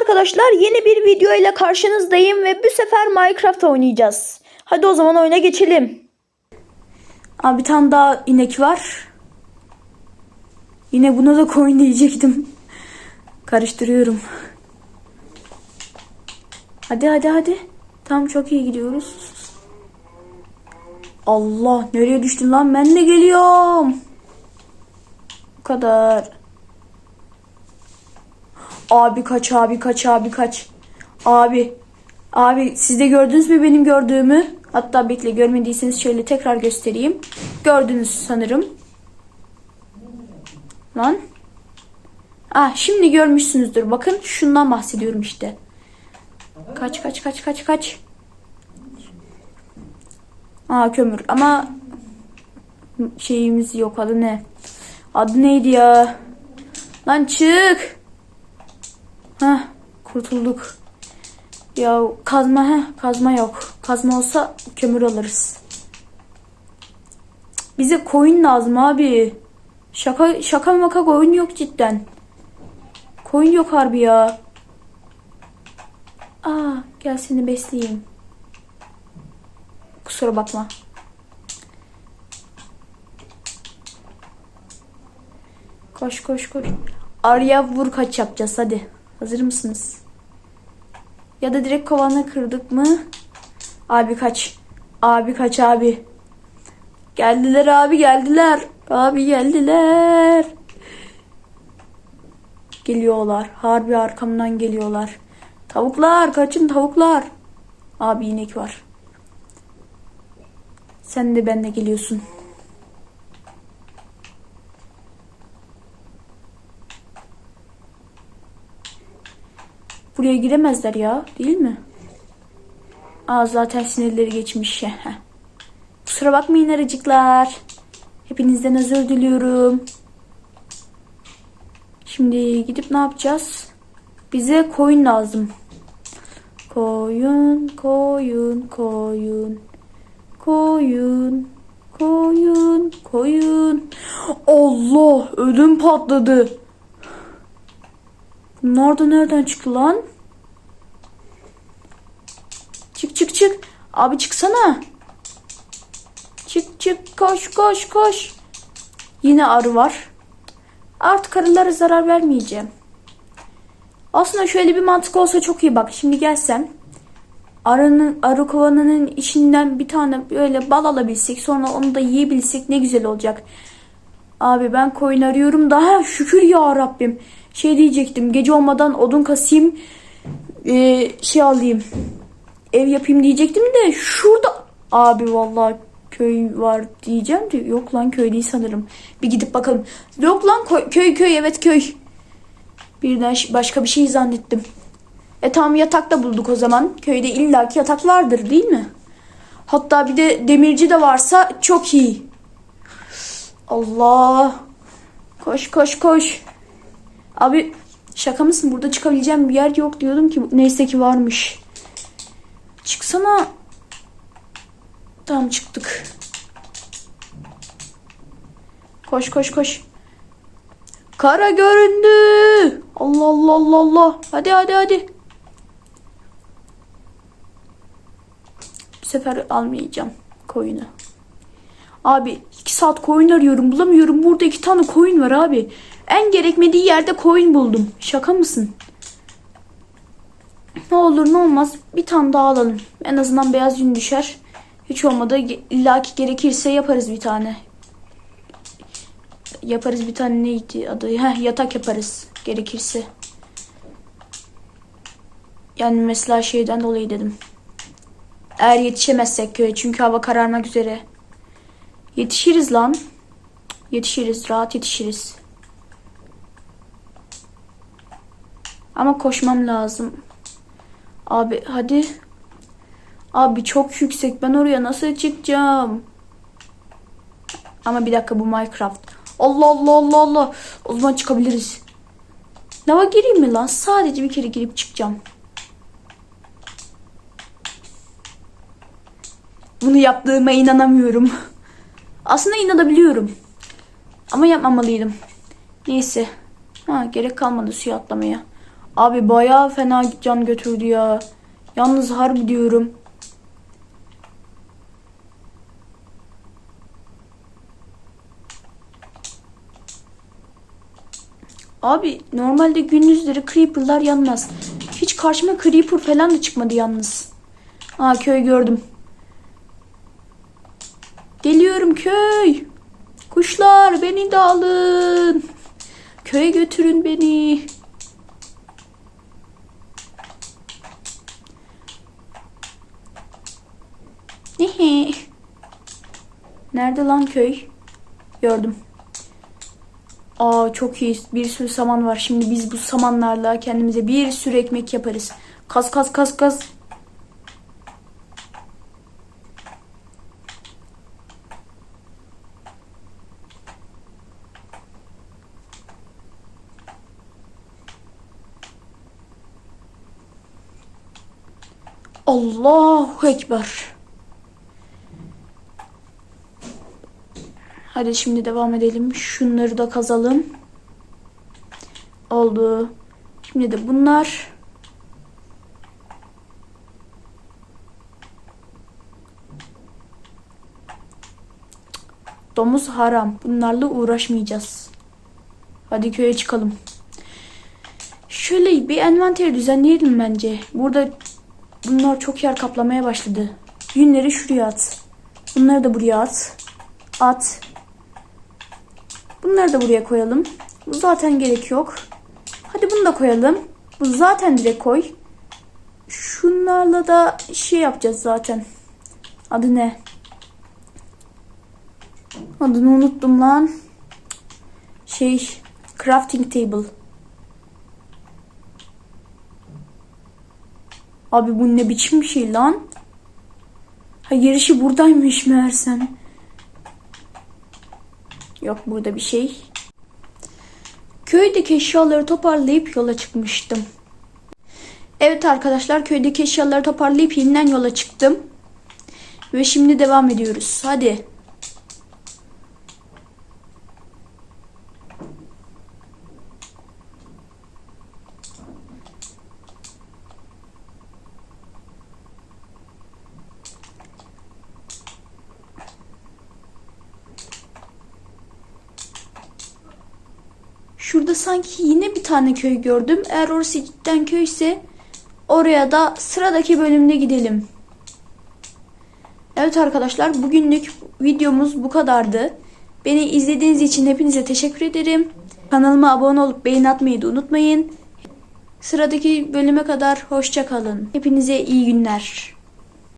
arkadaşlar yeni bir video ile karşınızdayım ve bu sefer Minecraft oynayacağız. Hadi o zaman oyuna geçelim. Aa, bir tane daha inek var. Yine buna da koyun diyecektim. Karıştırıyorum. Hadi hadi hadi. Tam çok iyi gidiyoruz. Allah nereye düştüm lan ben de geliyorum. Bu kadar. Abi kaç abi kaç abi kaç. Abi. Abi siz de gördünüz mü benim gördüğümü? Hatta bekle görmediyseniz şöyle tekrar göstereyim. Gördünüz sanırım. Lan. Ah şimdi görmüşsünüzdür. Bakın şundan bahsediyorum işte. Kaç kaç kaç kaç kaç. Aa kömür ama şeyimiz yok adı ne? Adı neydi ya? Lan çık. Heh, kurtulduk. Ya kazma he, kazma yok. Kazma olsa kömür alırız. Bize koyun lazım abi. Şaka şaka maka koyun yok cidden. Koyun yok harbi ya. Aa, gel seni besleyeyim. Kusura bakma. Koş koş koş. Arya vur kaç yapacağız hadi. Hazır mısınız? Ya da direkt kovanı kırdık mı? Abi kaç. Abi kaç abi. Geldiler abi geldiler. Abi geldiler. Geliyorlar. Harbi arkamdan geliyorlar. Tavuklar kaçın tavuklar. Abi inek var. Sen de benle geliyorsun. Buraya giremezler ya, değil mi? Aa zaten sinirleri geçmiş. Heh. Kusura bakmayın arıcıklar. Hepinizden özür diliyorum. Şimdi gidip ne yapacağız? Bize koyun lazım. Koyun, koyun, koyun. Koyun, koyun, koyun. Allah ödüm patladı. Bunlar nereden çıktı lan? Çık. Abi çıksana. Çık çık koş koş koş. Yine arı var. Artık arılara zarar vermeyeceğim. Aslında şöyle bir mantık olsa çok iyi bak. Şimdi gelsem arının arı kovanının içinden bir tane böyle bal alabilsek sonra onu da yiyebilsek ne güzel olacak. Abi ben koyun arıyorum daha şükür ya Rabbim. Şey diyecektim gece olmadan odun kasayım ee, şey alayım ev yapayım diyecektim de şurada abi vallahi köy var diyeceğim de yok lan köy değil sanırım. Bir gidip bakalım. Yok lan köy köy evet köy. Birden başka bir şey zannettim. E tamam yatak da bulduk o zaman. Köyde illaki yatak vardır değil mi? Hatta bir de demirci de varsa çok iyi. Allah. Koş koş koş. Abi şaka mısın? Burada çıkabileceğim bir yer yok diyordum ki. Neyse ki varmış. Çıksana. Tamam çıktık. Koş koş koş. Kara göründü. Allah Allah Allah Allah. Hadi hadi hadi. Bu sefer almayacağım koyunu. Abi iki saat koyun arıyorum bulamıyorum. Burada iki tane koyun var abi. En gerekmediği yerde koyun buldum. Şaka mısın? Ne olur ne olmaz bir tane daha alalım. En azından beyaz yün düşer. Hiç olmadı illaki gerekirse yaparız bir tane. Yaparız bir tane neydi adı? Heh, yatak yaparız gerekirse. Yani mesela şeyden dolayı dedim. Eğer yetişemezsek köye çünkü hava kararmak üzere. Yetişiriz lan. Yetişiriz rahat yetişiriz. Ama koşmam lazım. Abi hadi. Abi çok yüksek. Ben oraya nasıl çıkacağım? Ama bir dakika bu Minecraft. Allah Allah Allah Allah. O zaman çıkabiliriz. Lava gireyim mi lan? Sadece bir kere girip çıkacağım. Bunu yaptığıma inanamıyorum. Aslında inanabiliyorum. Ama yapmamalıydım. Neyse. Ha, gerek kalmadı suya atlamaya. Abi bayağı fena can götürdü ya. Yalnız harbi diyorum. Abi normalde gündüzleri creeper'lar yanmaz. Hiç karşıma creeper falan da çıkmadı yalnız. Aa köy gördüm. Geliyorum köy. Kuşlar beni de alın. Köye götürün beni. Nerede lan köy? Gördüm. Aa çok iyi. Bir sürü saman var. Şimdi biz bu samanlarla kendimize bir sürü ekmek yaparız. Kaz kaz kaz kaz. Allahu Ekber. Hadi şimdi devam edelim. Şunları da kazalım. Oldu. Şimdi de bunlar. Domuz haram. Bunlarla uğraşmayacağız. Hadi köye çıkalım. Şöyle bir envanteri düzenleyelim bence. Burada bunlar çok yer kaplamaya başladı. Yünleri şuraya at. Bunları da buraya at. At. Bunları da buraya koyalım. Bu zaten gerek yok. Hadi bunu da koyalım. Bu zaten direkt koy. Şunlarla da şey yapacağız zaten. Adı ne? Adını unuttum lan. Şey, crafting table. Abi bu ne biçim bir şey lan? Ha girişi buradaymış meğersem. Yok burada bir şey. Köydeki eşyaları toparlayıp yola çıkmıştım. Evet arkadaşlar köydeki eşyaları toparlayıp yeniden yola çıktım. Ve şimdi devam ediyoruz. Hadi. Şurada sanki yine bir tane köy gördüm. Eğer orası cidden köyse oraya da sıradaki bölümde gidelim. Evet arkadaşlar bugünlük videomuz bu kadardı. Beni izlediğiniz için hepinize teşekkür ederim. Kanalıma abone olup beğeni atmayı da unutmayın. Sıradaki bölüme kadar hoşça kalın. Hepinize iyi günler.